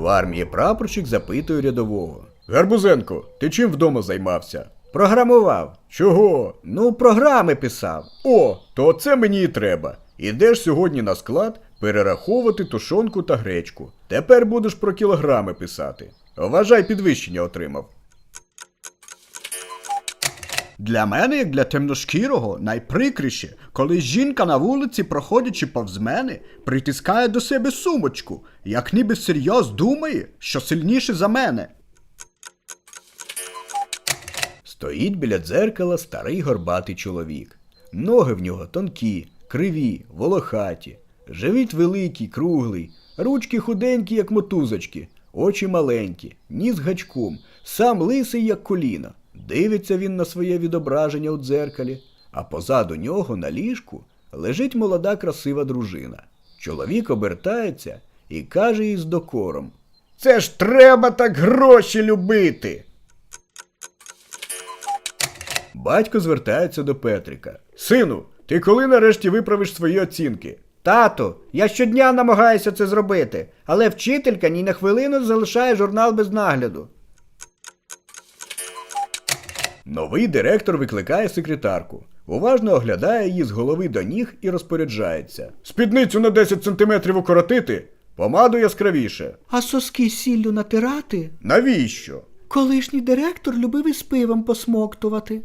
В армії прапорщик запитує рядового. Гарбузенко, ти чим вдома займався? Програмував. Чого? Ну, програми писав. О, то це мені і треба. Ідеш сьогодні на склад перераховувати тушонку та гречку. Тепер будеш про кілограми писати. Вважай, підвищення отримав. Для мене, як для темношкірого, найприкріше, коли жінка на вулиці, проходячи повз мене, притискає до себе сумочку, як ніби всерйоз думає, що сильніше за мене. Стоїть біля дзеркала старий горбатий чоловік. Ноги в нього тонкі, криві, волохаті, живіт великий, круглий, ручки худенькі, як мотузочки, очі маленькі, ніс гачком, сам лисий, як коліна. Дивиться він на своє відображення у дзеркалі, а позаду нього на ліжку лежить молода красива дружина. Чоловік обертається і каже їй з докором: Це ж треба так гроші любити. Батько звертається до Петрика. Сину, ти коли нарешті виправиш свої оцінки? Тату, я щодня намагаюся це зробити, але вчителька ні на хвилину залишає журнал без нагляду. Новий директор викликає секретарку. Уважно оглядає її з голови до ніг і розпоряджається. Спідницю на 10 сантиметрів укоротити, помаду яскравіше. А соски сіллю натирати? Навіщо? Колишній директор любив із пивом посмоктувати.